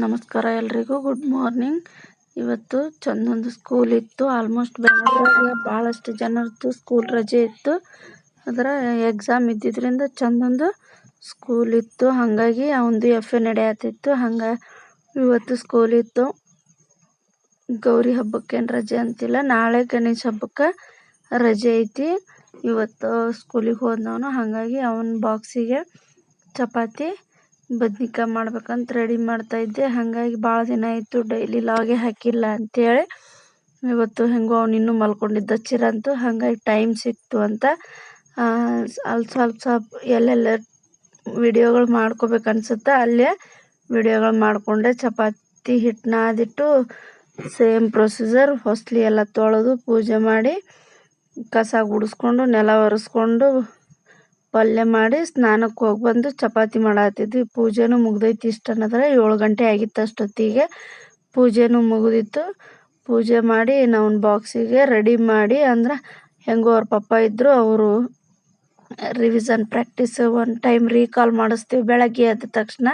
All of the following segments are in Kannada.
ನಮಸ್ಕಾರ ಎಲ್ರಿಗೂ. ಗುಡ್ ಮಾರ್ನಿಂಗ್ ಇವತ್ತು ಚಂದೊಂದು ಸ್ಕೂಲ್ ಇತ್ತು. ಆಲ್ಮೋಸ್ಟ್ ಬೆಂಗಳೂರಿಗೆ ಭಾಳಷ್ಟು ಜನರದ್ದು ಸ್ಕೂಲ್ ರಜೆ ಇತ್ತು. ಅದರ ಎಕ್ಸಾಮ್ ಇದ್ದಿದ್ದರಿಂದ ಚಂದೊಂದು ಸ್ಕೂಲ್ ಇತ್ತು. ಹಾಗಾಗಿ ಅವಂದು ಎಫ್ ಎ ನಡೆಯತ್ತಿತ್ತು. ಹಂಗೆ ಇವತ್ತು ಸ್ಕೂಲ್ ಇತ್ತು. ಗೌರಿ ಹಬ್ಬಕ್ಕೇನು ರಜೆ ಅಂತಿಲ್ಲ. ನಾಳೆ ಗಣೇಶ ಹಬ್ಬಕ್ಕೆ ರಜೆ ಐತಿ. ಇವತ್ತು ಸ್ಕೂಲಿಗೆ ಹೋದವನು ಹಾಗಾಗಿ ಅವನ ಬಾಕ್ಸಿಗೆ ಚಪಾತಿ ಬದ್ನಿಕಾಯಿ ಮಾಡ್ಬೇಕಂತ ರೆಡಿ ಮಾಡ್ತಾಯಿದ್ದೆ ಹಾಗಾಗಿ ಭಾಳ ದಿನ ಆಯಿತು ಡೈಲಿ ಲಾಗೆ ಹಾಕಿಲ್ಲ ಅಂಥೇಳಿ ಇವತ್ತು ಹೆಂಗೋ ಅವ್ನು ಇನ್ನೂ ಮಲ್ಕೊಂಡಿದ್ದ ಚಿರಂತು. ಹಾಗಾಗಿ ಟೈಮ್ ಸಿಕ್ತು ಅಂತ ಅಲ್ಲಿ ಸ್ವಲ್ಪ ಸ್ವಲ್ಪ ಎಲ್ಲೆಲ್ಲ ವಿಡಿಯೋಗಳು ಮಾಡ್ಕೋಬೇಕು ಅನ್ಸುತ್ತೆ, ಅಲ್ಲೇ ವಿಡಿಯೋಗಳು ಮಾಡಿಕೊಂಡೆ. ಚಪಾತಿ ಹಿಟ್ಟು ನಾದಿಟ್ಟು ಸೇಮ್ ಪ್ರೊಸೀಜರ್ ಹೊಸ್ಲಿ ಎಲ್ಲ ತೊಳೆದು ಪೂಜೆ ಮಾಡಿ, ಕಸ ಗುಡಿಸ್ಕೊಂಡು, ನೆಲ ಒರೆಸ್ಕೊಂಡು ಪಲ್ಯ ಮಾಡಿ ಸ್ನಾನಕ್ಕೆ ಹೋಗಿ ಬಂದು ಚಪಾತಿ ಮಾಡತ್ತಿದ್ವಿ ಪೂಜೆನೂ ಮುಗ್ದೈತಿ ಇಷ್ಟು ಅನ್ನೋದ್ರೆ ಏಳು ಗಂಟೆ ಆಗಿತ್ತು ಅಷ್ಟೊತ್ತಿಗೆ. ಪೂಜೆನೂ ಮುಗಿದಿತ್ತು. ಪೂಜೆ ಮಾಡಿ ನಾವು ಬಾಕ್ಸಿಗೆ ರೆಡಿ ಮಾಡಿ ಅಂದ್ರೆ ಹೆಂಗೋ ಅವ್ರ ಪಪ್ಪ ಇದ್ದರು ಅವರು revision practice one time recall ಮಾಡಿಸ್ತೀವಿ ಬೆಳಗ್ಗೆ ಎದ್ದ ತಕ್ಷಣ.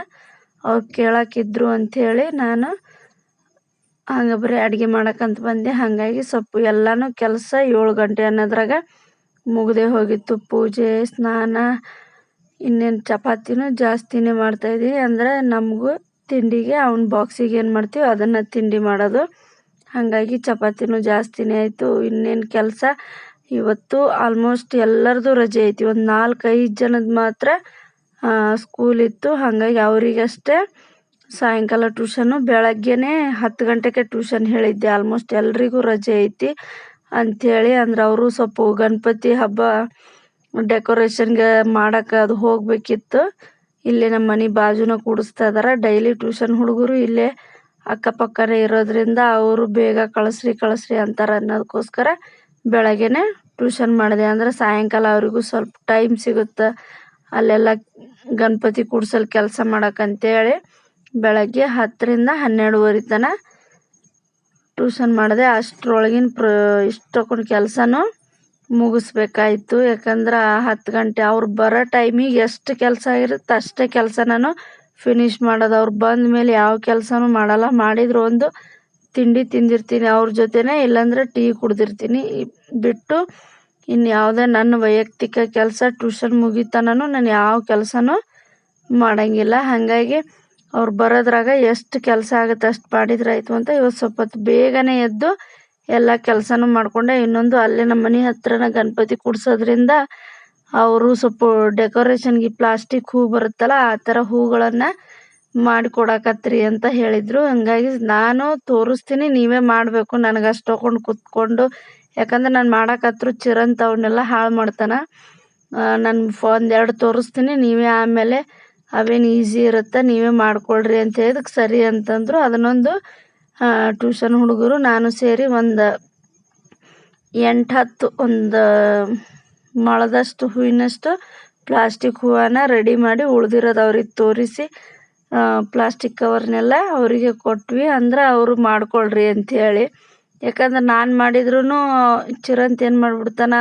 ಅವ್ರು ಕೇಳಕ್ಕಿದ್ರು ಅಂಥೇಳಿ ನಾನು ಹಂಗೆ ಬರೀ ಅಡುಗೆ ಮಾಡಕ್ಕಂತ ಬಂದೆ. ಹಾಗಾಗಿ ಸ್ವಲ್ಪ ಎಲ್ಲನೂ ಕೆಲಸ ಏಳು ಗಂಟೆ ಅನ್ನೋದ್ರಾಗ ಮುಗ್ದೇ ಹೋಗಿತ್ತು. ಪೂಜೆ, ಸ್ನಾನ, ಇನ್ನೇನು ಚಪಾತಿನೂ ಜಾಸ್ತಿನೇ ಮಾಡ್ತಾಯಿದ್ದೀನಿ ಅಂದರೆ ನಮಗೂ ತಿಂಡಿಗೆ ಅವ್ನ ಬಾಕ್ಸಿಗೆ ಏನು ಮಾಡ್ತೀವಿ ಅದನ್ನು ತಿಂಡಿ ಮಾಡೋದು. ಹಾಗಾಗಿ ಚಪಾತಿನೂ ಜಾಸ್ತಿನೇ ಆಯಿತು. ಇನ್ನೇನು ಕೆಲಸ? ಇವತ್ತು ಆಲ್ಮೋಸ್ಟ್ ಎಲ್ಲರದು ರಜೆ ಐತಿ. ಒಂದು ನಾಲ್ಕೈದು ಜನದ ಮಾತ್ರ ಸ್ಕೂಲ್ ಇತ್ತು. ಹಾಗಾಗಿ ಅವರಿಗಷ್ಟೇ ಸಾಯಂಕಾಲ ಟ್ಯೂಷನು ಬೆಳಗ್ಗೆನೇ ಹತ್ತು ಗಂಟೆಗೆ ಟ್ಯೂಷನ್ ಹೇಳಿದ್ದೆ. ಆಲ್ಮೋಸ್ಟ್ ಎಲ್ರಿಗೂ ರಜೆ ಐತಿ. ಅಂಥೇಳಿ ಅಂದ್ರೆ ಅವರು ಸ್ವಲ್ಪ ಗಣಪತಿ ಹಬ್ಬ ಡೆಕೋರೇಷನ್ಗೆ ಮಾಡಕ್ಕೆ ಅದು ಹೋಗಬೇಕಿತ್ತು. ಇಲ್ಲೇ ನಮ್ಮ ಮನೆ ಬಾಜುನ ಕೂಡಿಸ್ತಾ ಇದಾರೆ. ಡೈಲಿ ಟ್ಯೂಷನ್ ಹುಡುಗರು ಇಲ್ಲೇ ಅಕ್ಕಪಕ್ಕನೇ ಇರೋದ್ರಿಂದ ಅವರು ಬೇಗ ಕಳಿಸ್ರಿ ಕಳಿಸ್ರಿ ಅಂತಾರೆ ಅನ್ನೋದಕ್ಕೋಸ್ಕರ ಬೆಳಗ್ಗೆನೆ ಟ್ಯೂಷನ್ ಮಾಡಿದೆ. ಅಂದ್ರೆ ಸಾಯಂಕಾಲ ಅವರಿಗೂ ಸ್ವಲ್ಪ ಟೈಮ್ ಸಿಗುತ್ತೆ. ಅಲ್ಲೆಲ್ಲ ಗಣಪತಿ ಕೂಡ್ಸಲ್ ಕೆಲಸ ಮಾಡೋಕ್ಕಂತೇಳಿ ಬೆಳಗ್ಗೆ ಹತ್ತರಿಂದ ಹನ್ನೆರಡುವರೆ ತನಕ ಟ್ಯೂಷನ್ ಮಾಡಿದೆ. ಅಷ್ಟರೊಳಗಿನ ಪ್ರ, ಇಷ್ಟಕ್ಕೊಂದು ಕೆಲಸನೂ ಮುಗಿಸ್ಬೇಕಾಯ್ತು. ಯಾಕಂದ್ರೆ ಹತ್ತು ಗಂಟೆ ಅವ್ರು ಬರೋ ಟೈಮಿಗೆ ಎಷ್ಟು ಕೆಲಸ ಇರುತ್ತೆ ಅಷ್ಟೇ ಕೆಲಸ ನಾನು ಫಿನಿಶ್ ಮಾಡೋದು. ಅವ್ರು ಬಂದ ಮೇಲೆ ಯಾವ ಕೆಲಸನೂ ಮಾಡಲ್ಲ. ಮಾಡಿದ್ರು ಒಂದು ತಿಂಡಿ ತಿಂದಿರ್ತೀನಿ ಅವ್ರ ಜೊತೆನೇ, ಇಲ್ಲಾಂದ್ರೆ ಟೀ ಕುಡ್ದಿರ್ತೀನಿ. ಬಿಟ್ಟು ಇನ್ನು ಯಾವುದೇ ನನ್ನ ವೈಯಕ್ತಿಕ ಕೆಲಸ, ಟ್ಯೂಷನ್ ಮುಗಿತನೂ ನಾನು ಯಾವ ಕೆಲಸನೂ ಮಾಡೋಂಗಿಲ್ಲ. ಹಾಗಾಗಿ ಅವ್ರು ಬರೋದ್ರಾಗ ಎಷ್ಟು ಕೆಲಸ ಆಗುತ್ತೆ ಅಷ್ಟು ಮಾಡಿದ್ರೆ ಆಯಿತು ಅಂತ ಇವತ್ತು ಸ್ವಲ್ಪ ಹೊತ್ತು ಬೇಗನೆ ಎದ್ದು ಎಲ್ಲ ಕೆಲಸನೂ ಮಾಡಿಕೊಂಡೆ. ಇನ್ನೊಂದು ಅಲ್ಲೇ ನಮ್ಮ ಮನೆ ಹತ್ರನ ಗಣಪತಿ ಕೂಡ್ಸೋದ್ರಿಂದ ಅವರು ಸ್ವಲ್ಪ ಡೆಕೋರೇಷನ್ಗೆ ಪ್ಲಾಸ್ಟಿಕ್ ಹೂ ಬರುತ್ತಲ್ಲ ಆ ಥರ ಹೂಗಳನ್ನು ಮಾಡಿಕೊಡಕತ್ರಿ ಅಂತ ಹೇಳಿದರು. ಹಂಗಾಗಿ ನಾನು ತೋರಿಸ್ತೀನಿ, ನೀವೇ ಮಾಡಬೇಕು. ನನಗೆ ಅಷ್ಟು ತೊಗೊಂಡು ಕೂತ್ಕೊಂಡು, ಯಾಕಂದ್ರೆ ನಾನು ಮಾಡಕತ್ರು ಚಿರಂತ ಅವನ್ನೆಲ್ಲ ಹಾಳು ಮಾಡ್ತಾನೆ. ನಾನು ಒಂದೆರಡು ತೋರಿಸ್ತೀನಿ, ನೀವೇ ಆಮೇಲೆ ಅವೇನು ಈಸಿ ಇರುತ್ತೆ, ನೀವೇ ಮಾಡ್ಕೊಳ್ರಿ ಅಂತ ಹೇಳಿದಕ್ಕೆ ಸರಿ ಅಂತಂದರು. ಅದನ್ನೊಂದು ಟ್ಯೂಷನ್ ಹುಡುಗರು ನಾನು ಸೇರಿ ಒಂದು ಎಂಟು ಹತ್ತು ಒಂದು ಮಳದಷ್ಟು ಹೂವಿನಷ್ಟು ಪ್ಲಾಸ್ಟಿಕ್ ಹೂವನ್ನ ರೆಡಿ ಮಾಡಿ ಉಳ್ದಿರೋದು ಅವ್ರಿಗೆ ತೋರಿಸಿ ಪ್ಲಾಸ್ಟಿಕ್ ಕವರ್ನೆಲ್ಲ ಅವರಿಗೆ ಕೊಟ್ವಿ. ಅಂದ್ರೆ ಅವರು ಮಾಡ್ಕೊಳ್ರಿ ಅಂಥೇಳಿ ಯಾಕಂದ್ರೆ ನಾನು ಮಾಡಿದ್ರೂ ಚಿರಂತ ಏನು ಮಾಡಿಬಿಡ್ತಾನ,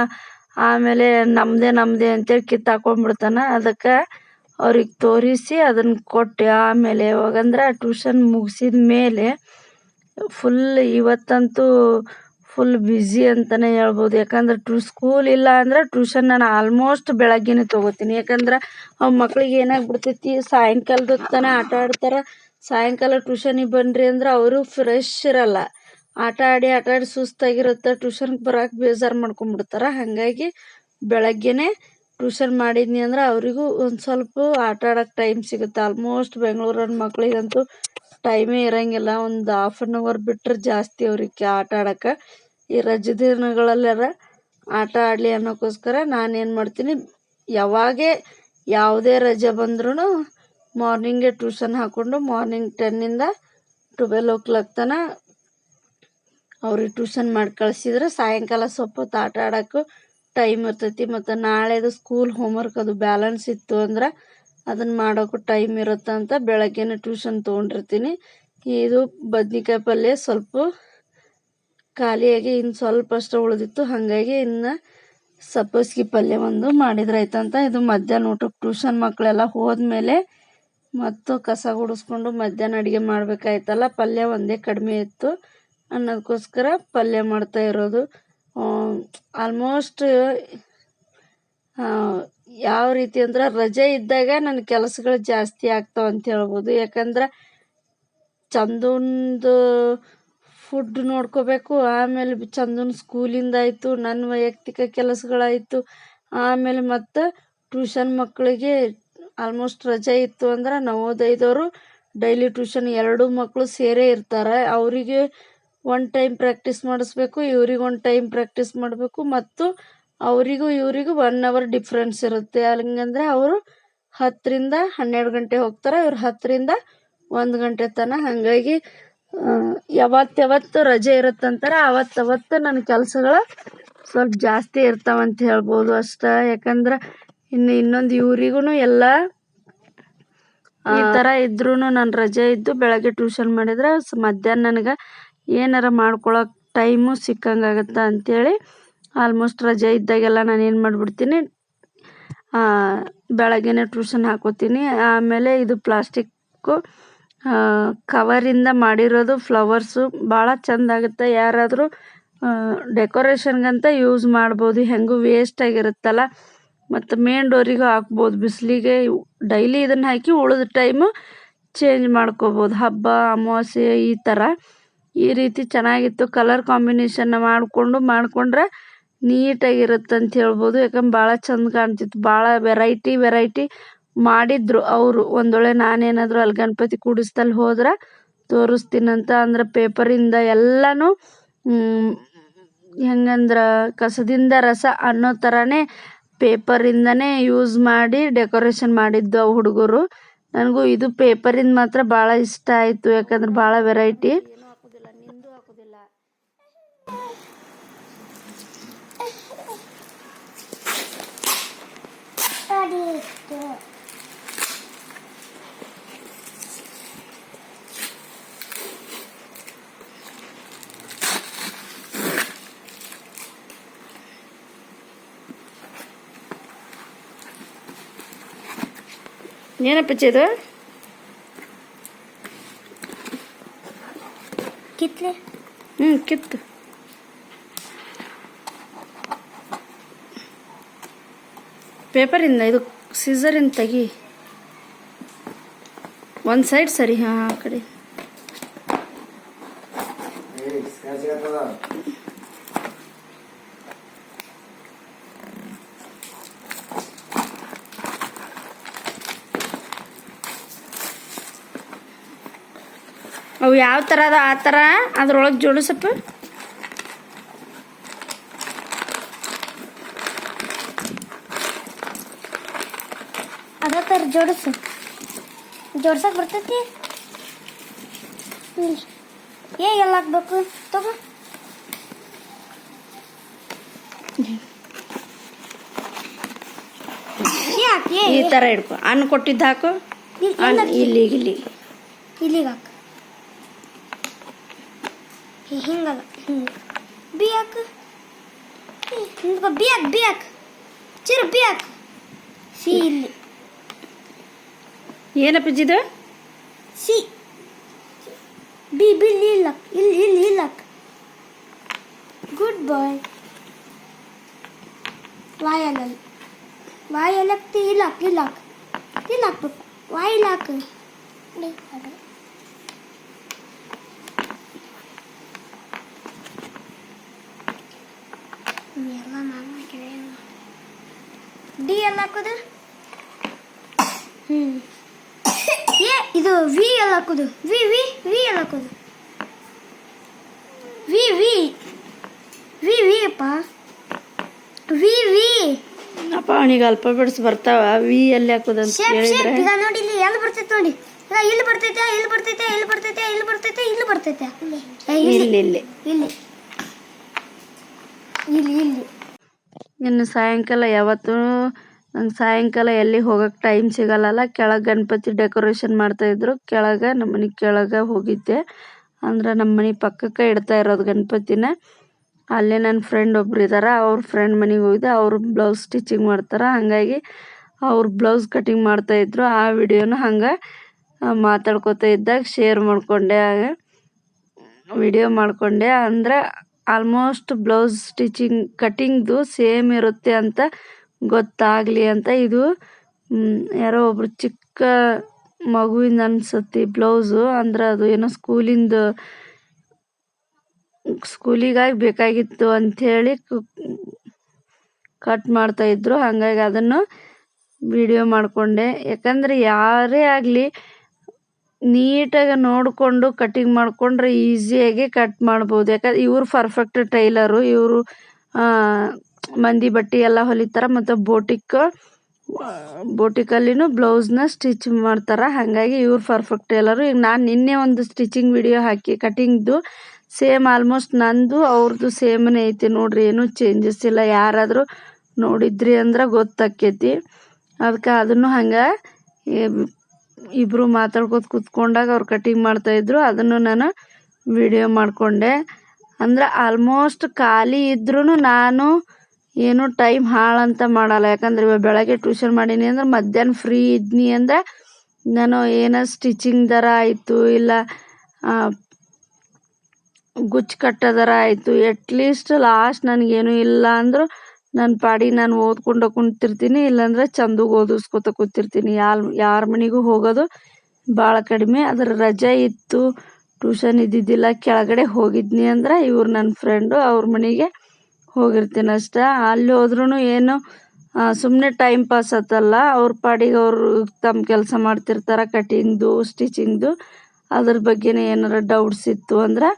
ಆಮೇಲೆ ನಮ್ಮದೇ ನಮ್ಮದೇ ಅಂತೇಳಿ ಕಿತ್ತಾಕೊಂಡ್ಬಿಡ್ತಾನೆ. ಅದಕ್ಕೆ ಅವ್ರಿಗೆ ತೋರಿಸಿ ಅದನ್ನು ಕೊಟ್ಟೆ ಆಮೇಲೆ ಯಾವಾಗಂದ್ರೆ ಟ್ಯೂಷನ್ ಮುಗಿಸಿದ ಮೇಲೆ ಫುಲ್ ಇವತ್ತಂತೂ ಫುಲ್ ಬ್ಯುಸಿ ಅಂತಲೇ ಹೇಳ್ಬೋದು. ಯಾಕಂದ್ರೆ ಟ್ಯೂ ಸ್ಕೂಲ್ ಇಲ್ಲ ಅಂದ್ರೆ ಟ್ಯೂಷನ್ ನಾನು ಆಲ್ಮೋಸ್ಟ್ ಬೆಳಗ್ಗೆನೆ ತೊಗೋತೀನಿ. ಯಾಕಂದ್ರೆ ಅವು ಮಕ್ಳಿಗೆ ಏನಾಗ್ಬಿಡ್ತೈತಿ ಸಾಯಂಕಾಲದ ತನಕ ಆಟ ಆಡ್ತಾರೆ. ಸಾಯಂಕಾಲ ಟ್ಯೂಷನಿಗೆ ಬನ್ನಿರಿ ಅಂದ್ರೆ ಅವರು ಫ್ರೆಶ್ ಇರಲ್ಲ. ಆಟ ಆಡಿ ಆಟ ಆಡಿ ಸುಸ್ತಾಗಿರುತ್ತೆ. ಟ್ಯೂಷನ್ಗೆ ಬರೋಕೆ ಬೇಜಾರು ಮಾಡ್ಕೊಂಡ್ಬಿಡ್ತಾರೆ. ಹಾಗಾಗಿ ಬೆಳಗ್ಗೆನೇ ಟ್ಯೂಷನ್ ಮಾಡಿದ್ನಿ ಅಂದ್ರೆ ಅವರಿಗೂ ಒಂದು ಸ್ವಲ್ಪ ಆಟ ಆಡಕ್ಕೆ ಟೈಮ್ ಸಿಗುತ್ತೆ. ಆಲ್ಮೋಸ್ಟ್ ಬೆಂಗಳೂರಿನ ಮಕ್ಕಳಿಗಂತೂ ಟೈಮೇ ಇರೋಂಗಿಲ್ಲ. ಒಂದು ಹಾಫ್ ಆನ್ ಅವರ್ ಬಿಟ್ಟರೆ ಜಾಸ್ತಿ ಅವ್ರಿಗೆ ಆಟ ಆಡೋಕೆ. ಈ ರಜೆ ದಿನಗಳಲ್ಲಾರ ಆಟ ಆಡಲಿ ಅನ್ನೋಕ್ಕೋಸ್ಕರ ನಾನೇನು ಮಾಡ್ತೀನಿ, ಯಾವಾಗೇ ಯಾವುದೇ ರಜೆ ಬಂದ್ರೂ ಮಾರ್ನಿಂಗೇ ಟ್ಯೂಷನ್ ಹಾಕ್ಕೊಂಡು ಮಾರ್ನಿಂಗ್ ಟೆನ್ನಿಂದ ಟ್ವೆಲ್ ಓ ಕ್ಲಾಕ್ ತನಕ ಅವ್ರಿಗೆ ಟ್ಯೂಷನ್ ಮಾಡಿ ಕಳಿಸಿದ್ರೆ ಸಾಯಂಕಾಲ ಸ್ವಲ್ಪ ಹೊತ್ತು ಆಟ ಆಡೋಕ್ಕೂ ಟೈಮ್ ಇರ್ತೈತಿ ಮತ್ತು ನಾಳೆದು ಸ್ಕೂಲ್ ಹೋಮ್ವರ್ಕ್ ಅದು ಬ್ಯಾಲೆನ್ಸ್ ಇತ್ತು ಅಂದ್ರೆ ಅದನ್ನು ಮಾಡೋಕ್ಕೂ ಟೈಮ್ ಇರುತ್ತೆ ಅಂತ ಬೆಳಗ್ಗೆನೇ ಟ್ಯೂಷನ್ ತೊಗೊಂಡಿರ್ತೀನಿ. ಇದು ಬದ್ನಿಕಾಯಿ ಪಲ್ಯ ಸ್ವಲ್ಪ ಖಾಲಿಯಾಗಿ ಇನ್ನು ಸ್ವಲ್ಪ ಅಷ್ಟು ಉಳಿದಿತ್ತು. ಹಾಗಾಗಿ ಇನ್ನು ಸಪ್ಪಸ್ಗಿ ಪಲ್ಯ ಒಂದು ಮಾಡಿದ್ರೆ ಆಯ್ತಂತ. ಇದು ಮಧ್ಯಾಹ್ನ ಊಟಕ್ಕೆ ಟ್ಯೂಷನ್ ಮಕ್ಕಳೆಲ್ಲ ಹೋದ್ಮೇಲೆ ಮತ್ತು ಕಸ ಗುಡಿಸ್ಕೊಂಡು ಮಧ್ಯಾಹ್ನ ಅಡುಗೆ ಮಾಡಬೇಕಾಯ್ತಲ್ಲ. ಪಲ್ಯ ಒಂದೇ ಕಡಿಮೆ ಇತ್ತು. ಅನ್ನೋದಕ್ಕೋಸ್ಕರ ಪಲ್ಯ ಮಾಡ್ತಾ ಇರೋದು. ಆಲ್ಮೋಸ್ಟ್ ಯಾವ ರೀತಿ ಅಂದ್ರೆ ರಜೆ ಇದ್ದಾಗ ನನ್ನ ಕೆಲಸಗಳು ಜಾಸ್ತಿ ಆಗ್ತಾವೆ ಅಂತ ಹೇಳ್ಬೋದು. ಯಾಕಂದ್ರೆ ಚಂದನ್ದು ಫುಡ್ ನೋಡ್ಕೋಬೇಕು, ಆಮೇಲೆ ಚಂದನ್ ಸ್ಕೂಲಿಂದ ಆಯಿತು ನನ್ನ ವೈಯಕ್ತಿಕ ಕೆಲಸಗಳಾಯಿತು, ಆಮೇಲೆ ಮತ್ತು ಟ್ಯೂಷನ್ ಮಕ್ಕಳಿಗೆ ಆಲ್ಮೋಸ್ಟ್ ರಜೆ ಇತ್ತು ಅಂದ್ರೆ ನವೋದಯದವರು ಡೈಲಿ ಟ್ಯೂಷನ್ ಎರಡು ಮಕ್ಕಳು ಸೇರೇ ಇರ್ತಾರೆ. ಅವರಿಗೆ ಒನ್ ಟೈಮ್ ಪ್ರಾಕ್ಟೀಸ್ ಮಾಡಿಸ್ಬೇಕು, ಇವ್ರಿಗೆ ಒಂದು ಟೈಮ್ ಪ್ರಾಕ್ಟೀಸ್ ಮಾಡಬೇಕು ಮತ್ತು ಅವರಿಗೂ ಇವರಿಗೂ ಒನ್ ಅವರ್ ಡಿಫ್ರೆನ್ಸ್ ಇರುತ್ತೆ. ಹಂಗಂದ್ರೆ ಅವರು ಹತ್ತರಿಂದ ಹನ್ನೆರಡು ಗಂಟೆ ಹೋಗ್ತಾರೆ, ಇವ್ರು ಹತ್ತರಿಂದ ಒಂದು ಗಂಟೆ ತನ. ಹಾಗಾಗಿ ಯಾವತ್ತು ಯಾವತ್ತು ರಜೆ ಇರುತ್ತಂತಾರೆ ಅವತ್ತು ನನ್ನ ಕೆಲಸಗಳು ಸ್ವಲ್ಪ ಜಾಸ್ತಿ ಇರ್ತಾವಂತ ಹೇಳ್ಬೋದು ಅಷ್ಟೇ. ಯಾಕಂದ್ರೆ ಇನ್ನು ಇನ್ನೊಂದು ಇವ್ರಿಗೂನು ಎಲ್ಲ ಈ ಥರ ಇದ್ರೂ ನಾನು ರಜೆ ಇದ್ದು ಬೆಳಗ್ಗೆ ಟ್ಯೂಷನ್ ಮಾಡಿದ್ರೆ ಮಧ್ಯಾಹ್ನ ನನಗೆ ಏನಾರ ಮಾಡ್ಕೊಳ್ಳೋಕೆ ಟೈಮು ಸಿಕ್ಕಂಗಾಗತ್ತೆ ಅಂಥೇಳಿ ಆಲ್ಮೋಸ್ಟ್ ರಜೆ ಇದ್ದಾಗೆಲ್ಲ ನಾನು ಏನು ಮಾಡಿಬಿಡ್ತೀನಿ ಬೆಳಗ್ಗೆನೇ ಟ್ಯೂಷನ್ ಹಾಕೋತೀನಿ. ಆಮೇಲೆ ಇದು ಪ್ಲಾಸ್ಟಿಕ್ಕು ಕವರಿಂದ ಮಾಡಿರೋದು ಫ್ಲವರ್ಸು ಭಾಳ ಚೆಂದ ಆಗುತ್ತೆ. ಯಾರಾದರೂ ಡೆಕೋರೇಷನ್ಗಂತ ಯೂಸ್ ಮಾಡ್ಬೋದು. ಹೆಂಗೂ ವೇಸ್ಟ್ ಆಗಿರುತ್ತಲ್ಲ. ಮತ್ತು ಮೇನ್ ಡೋರಿಗೂ ಹಾಕ್ಬೋದು. ಬಿಸಿಲಿಗೆ ಡೈಲಿ ಇದನ್ನು ಹಾಕಿ ಉಳಿದ ಟೈಮು ಚೇಂಜ್ ಮಾಡ್ಕೋಬೋದು. ಹಬ್ಬ, ಅಮಾವಾಸ್ಯೆ ಈ ಥರ ಈ ರೀತಿ ಚೆನ್ನಾಗಿತ್ತು ಕಲರ್ ಕಾಂಬಿನೇಷನ್ನ ಮಾಡಿಕೊಂಡು, ಮಾಡಿಕೊಂಡ್ರೆ ನೀಟಾಗಿರುತ್ತೆ ಅಂತ ಹೇಳ್ಬೋದು. ಯಾಕಂದ್ರೆ ಭಾಳ ಚಂದ ಕಾಣ್ತಿತ್ತು. ಭಾಳ ವೆರೈಟಿ ವೆರೈಟಿ ಮಾಡಿದ್ರು ಅವರು. ಒಂದೊಳ್ಳೆ ನಾನೇನಾದರೂ ಅಲ್ಲಿ ಗಣಪತಿ ಕೂಡಿಸ್ದಲ್ಲಿ ಹೋದ್ರೆ ತೋರಿಸ್ತೀನಂತ ಅಂದ್ರೆ ಪೇಪರಿಂದ ಎಲ್ಲನೂ ಹೆಂಗಂದ್ರೆ ಕಸದಿಂದ ರಸ ಅನ್ನೋ ಥರನೇ ಪೇಪರಿಂದನೇ ಯೂಸ್ ಮಾಡಿ ಡೆಕೋರೇಷನ್ ಮಾಡಿದ್ದು ಹುಡುಗರು. ನನಗೂ ಇದು ಪೇಪರಿಂದ ಮಾತ್ರ ಭಾಳ ಇಷ್ಟ ಆಯಿತು. ಯಾಕಂದ್ರೆ ಭಾಳ ವೆರೈಟಿ ಏನಪ್ಪ ಇದು ಕಿತ್ಲೆ ಹ್ಞೂ ಕಿತ್ತು. ಪೇಪರಿಂದ ಇದು ಸೀಸರಿಂದ ತೆಗಿ. ಒಂದು ಸೈಡ್ ಸರಿ ಹಾಂ ಆ ಕಡೆ. ಅವು ಯಾವ ಥರ ಅದ ಆ ಥರ ಅದ್ರೊಳಗೆ ಜೋಡಿಸಪ್ಪ. ಅದೇ ಥರ ಜೋಡಿಸು. ಜೋಡ್ಸಕ್ ಬರ್ತೈತಿ. ಏ ಎಲ್ಲ ಹಾಕ್ಬೇಕು? ತಗೋ. ಯಾಕೆ ಈ ಥರ ಇಡ್ಕೊ. ಅನ್ನ ಕೊಟ್ಟಿದ್ದು ಹಾಕು. ಇಲ್ಲಿ ಇಲ್ಲಿ ಇಲ್ಲಿಗೆ ಹಿಂಗೆ ಬಿ ಹಾಕು. ಹಿ- ಹಿಂದ್ಕೊ ಬಿ ಹಾಕ್ ಬಿ ಹಾಕ್ ಚಿರು ಬಿ ಹಾಕ್ ಸಿ ಇಲ್ಲಿ ಏನಪ್ಪ ಇದು ಸಿ ಬಿ ಬಿ ಇಲ್ಲಿ ಇಲ್ಲ ಇಲ್ಲಿ ಇಲ್ಲಿ ಇಲ್ಲ ಗುಡ್ ಬಾಯ್ ವಾಯಲ್ಲಲ್ಲಿ ವಾಯಲ್ಲಕ್ತಿ ಇಲ್ಲ ಇಲ್ಲ ಇಲ್ಲ ಹಾಕ್ಬೇಕು ವಾಯಿಲ್ ಹಾಕು ಡಿ ಎಲ್ಲ ಹಾಕೋದು? ಹ್ಞೂ ಏ ಇದು ವಿ ಎಲ್ಲ ಹಾಕೋದು. ವಿ ವಿ ವಿ ಎಲ್ಲ ಹಾಕೋದು. ವಿ ವಿ ವಿ ವಿ ಅಪ್ಪ. ವಿ ವಿ ಅಪ್ಪ ಅವನಿಗೆ ಅಲ್ಫಾಬೆಟ್ಸ್ ಬರ್ತಾವ. ವಿ ಎಲ್ಲಿ ಹಾಕೋದು ಶೇಪ್ ಹೇಳಿದ್ರೆ ಈಗ ನೋಡಿ ಇಲ್ಲಿ ಎಲ್ಲಿ ಬರ್ತೈತೆ ನೋಡಿ. ಇಲ್ಲ ಇಲ್ಲಿ ಬರ್ತೈತೆ ಇಲ್ಲಿ ಬರ್ತೈತೆ ಇಲ್ಲಿ ಬರ್ತೈತೆ ಇಲ್ಲಿ ಬರ್ತೈತೆ. ಇಲ್ಲಿ. ಬರ್ತೈತೆ ಇಲ್ಲಿ. ಇಲ್ಲಿ ಇಲ್ಲಿ. ಇಲ್ಲಿ. ಇಲ್ಲಿ ಇಲ್ಲಿ. ಇನ್ನು ಸಾಯಂಕಾಲ ಯಾವತ್ತೂ ಸಾಯಂಕಾಲ ಎಲ್ಲಿ ಹೋಗಕ್ಕೆ ಟೈಮ್ ಸಿಗಲ್ಲಲ್ಲ, ಕೆಳಗೆ ಗಣಪತಿ ಡೆಕೋರೇಷನ್ ಮಾಡ್ತಾಯಿದ್ರು ಕೆಳಗೆ ನಮ್ಮ ಮನೆ ಕೆಳಗೆ ಹೋಗಿದ್ದೆ. ಅಂದ್ರೆ ನಮ್ಮ ಮನೆ ಪಕ್ಕಕ್ಕೆ ಇಡ್ತಾ ಇರೋದು ಗಣಪತಿನ. ಅಲ್ಲೇ ನನ್ನ ಫ್ರೆಂಡ್ ಒಬ್ರು ಇದ್ದಾರೆ ಅವ್ರ ಫ್ರೆಂಡ್ ಮನೆಗೆ ಹೋಗಿದ್ದೆ. ಅವರು ಬ್ಲೌಸ್ ಸ್ಟಿಚಿಂಗ್ ಮಾಡ್ತಾರೆ. ಹಾಗಾಗಿ ಅವ್ರು ಬ್ಲೌಸ್ ಕಟಿಂಗ್ ಮಾಡ್ತಾಯಿದ್ರು ಆ ವಿಡಿಯೋನ ಹಂಗೆ ಮಾತಾಡ್ಕೊತಾ ಇದ್ದಾಗ ಶೇರ್ ಮಾಡಿಕೊಂಡೆ. ವಿಡಿಯೋ ಮಾಡಿಕೊಂಡೆ. ಅಂದರೆ ಆಲ್ಮೋಸ್ಟ್ ಬ್ಲೌಸ್ ಸ್ಟಿಚಿಂಗ್ ಕಟಿಂಗ್ದು ಸೇಮ್ ಇರುತ್ತೆ ಅಂತ ಗೊತ್ತಾಗಲಿ ಅಂತ ಇದು ಯಾರೋ ಒಬ್ರು ಚಿಕ್ಕ ಮಗುವಿಂದ ಅನ್ಸತ್ತಿ ಬ್ಲೌಸು, ಅಂದ್ರೆ ಅದು ಏನೋ ಸ್ಕೂಲಿಂದ ಸ್ಕೂಲಿಗಾಗಿ ಬೇಕಾಗಿತ್ತು ಅಂಥೇಳಿ ಕಟ್ ಮಾಡ್ತಾ ಇದ್ರು. ಹಾಗಾಗಿ ಅದನ್ನು ವಿಡಿಯೋ ಮಾಡಿಕೊಂಡೆ. ಯಾಕಂದರೆ ಯಾರೇ ಆಗಲಿ ನೀಟಾಗಿ ನೋಡಿಕೊಂಡು ಕಟಿಂಗ್ ಮಾಡಿಕೊಂಡ್ರೆ ಈಸಿಯಾಗಿ ಕಟ್ ಮಾಡ್ಬೋದು. ಯಾಕಂದ್ರೆ ಇವರು ಪರ್ಫೆಕ್ಟ್ ಟೈಲರು ಇವರು ಮಂದಿ ಬಟ್ಟೆ ಎಲ್ಲ ಹೊಲಿತಾರ ಮತ್ತು ಬೋಟಿಕ್, ಬೋಟಿಕಲ್ಲಿನೂ ಬ್ಲೌಸ್ನ ಸ್ಟಿಚ್ ಮಾಡ್ತಾರೆ. ಹಾಗಾಗಿ ಇವ್ರು ಪರ್ಫೆಕ್ಟ್ ಎಲ್ಲರು ಈಗ ನಾನು ನಿನ್ನೆ ಒಂದು ಸ್ಟಿಚಿಂಗ್ ವಿಡಿಯೋ ಹಾಕಿ, ಕಟಿಂಗ್ದು ಸೇಮ್ ಆಲ್ಮೋಸ್ಟ್ ನಂದು ಅವ್ರದ್ದು ಸೇಮ್ನೇ ಐತಿ ನೋಡ್ರಿ. ಏನೂ ಚೇಂಜಸ್ ಇಲ್ಲ. ಯಾರಾದರೂ ನೋಡಿದ್ರಿ ಅಂದ್ರೆ ಗೊತ್ತಾಕೈತಿ ಅದಕ್ಕೆ ಅದನ್ನು ಹಂಗೆ ಇಬ್ಬರು ಮಾತಾಡ್ಕೋತ ಕೂತ್ಕೊಂಡಾಗ ಅವ್ರು ಕಟಿಂಗ್ ಮಾಡ್ತಾಯಿದ್ರು ಅದನ್ನು ನಾನು ವಿಡಿಯೋ ಮಾಡಿಕೊಂಡೆ. ಅಂದ್ರೆ ಆಲ್ಮೋಸ್ಟ್ ಖಾಲಿ ಇದ್ರೂ ನಾನು ಏನು ಟೈಮ್ ಹಾಳಂತ ಮಾಡಲ್ಲ. ಯಾಕಂದ್ರೆ ಇವಾಗ ಬೆಳಗ್ಗೆ ಟ್ಯೂಷನ್ ಮಾಡೀನಿ ಅಂದ್ರೆ ಮಧ್ಯಾಹ್ನ ಫ್ರೀ ಇದ್ನಿ ಅಂದ್ರೆ ನಾನು ಏನೋ ಸ್ಟಿಚಿಂಗ್ ದರ ಆಯಿತು, ಇಲ್ಲ ಗುಚ್ಚ ಕಟ್ಟೋದರ ಆಯಿತು. ಎಟ್ಲೀಸ್ಟ್ ಲಾಸ್ಟ್ ನನಗೇನು ಇಲ್ಲ ಅಂದರೂ ನನ್ನ ಪಾಡಿ ನಾನು ಓದ್ಕೊಂಡು ಕುಂತಿರ್ತೀನಿ, ಇಲ್ಲಾಂದ್ರೆ ಚಂದಗೆ ಓದಿಸ್ಕೊತ ಕೂತಿರ್ತೀನಿ. ಯಾರ ಯಾರ ಮನೆಗೂ ಹೋಗೋದು ಭಾಳ ಕಡಿಮೆ. ಅದರ ರಜೆ ಇತ್ತು, ಟ್ಯೂಷನ್ ಇದ್ದಿದ್ದಿಲ್ಲ, ಕೆಳಗಡೆ ಹೋಗಿದ್ನಿ ಅಂದ್ರೆ ಇವ್ರು ನನ್ನ ಫ್ರೆಂಡು ಅವ್ರ ಮನೆಗೆ ಹೋಗಿರ್ತೀನಿ ಅಷ್ಟೇ. ಅಲ್ಲಿ ಹೋದ್ರೂ ಏನು ಸುಮ್ಮನೆ ಟೈಮ್ ಪಾಸ್ ಆತಲ್ಲ. ಅವ್ರ ಪಾಡಿಗೆ ಅವರು ತಮ್ಮ ಕೆಲಸ ಮಾಡ್ತಿರ್ತಾರೆ ಕಟಿಂಗ್ದು ಸ್ಟಿಚಿಂಗ್ದು ಅದ್ರ ಬಗ್ಗೆನೇ ಏನಾರ ಡೌಟ್ಸ್ ಇತ್ತು ಅಂದ್ರೆ,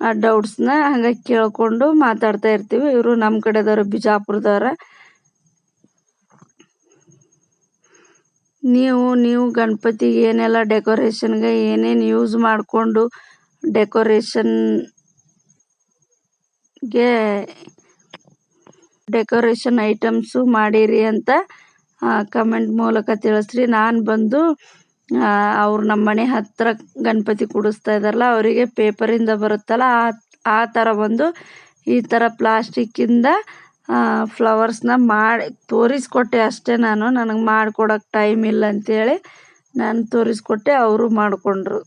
ಆ ಡೌಟ್ಸ್ನ ಹಂಗೆ ಕೇಳ್ಕೊಂಡು ಮಾತಾಡ್ತಾ ಇರ್ತೀವಿ. ಇವರು ನಮ್ಮ ಕಡೆದವ್ರು, ಬಿಜಾಪುರದವ್ರ. ನೀವು ನೀವು ಗಣಪತಿಗೆ ಏನೆಲ್ಲ ಡೆಕೋರೇಷನ್ಗೆ ಏನೇನು ಯೂಸ್ ಮಾಡಿಕೊಂಡು ಡೆಕೋರೇಷನ್ಗೆ ಡೆಕೋರೇಷನ್ ಐಟಮ್ಸು ಮಾಡಿರಿ ಅಂತ ಕಮೆಂಟ್ ಮೂಲಕ ತಿಳಿಸ್ರಿ. ನಾನು ಬಂದು ಅವ್ರು ನಮ್ಮ ಮನೆ ಹತ್ತಿರ ಗಣಪತಿ ಕೂಡಿಸ್ತಾ ಇದ್ದಾರಲ್ಲ, ಅವರಿಗೆ ಪೇಪರಿಂದ ಬರುತ್ತಲ್ಲ, ಆ ಆ ಥರ ಬಂದು ಈ ಥರ ಪ್ಲಾಸ್ಟಿಕ್ಕಿಂದ ಫ್ಲವರ್ಸ್ನ ಮಾಡಿ, ತೋರಿಸ್ಕೊಟ್ಟೆ ಅಷ್ಟೇ ನಾನು. ನನಗೆ ಮಾಡಿಕೊಡೋಕೆ ಟೈಮ್ ಇಲ್ಲ ಅಂತೇಳಿ ನಾನು ತೋರಿಸ್ಕೊಟ್ಟೆ, ಅವರು ಮಾಡಿಕೊಂಡ್ರು.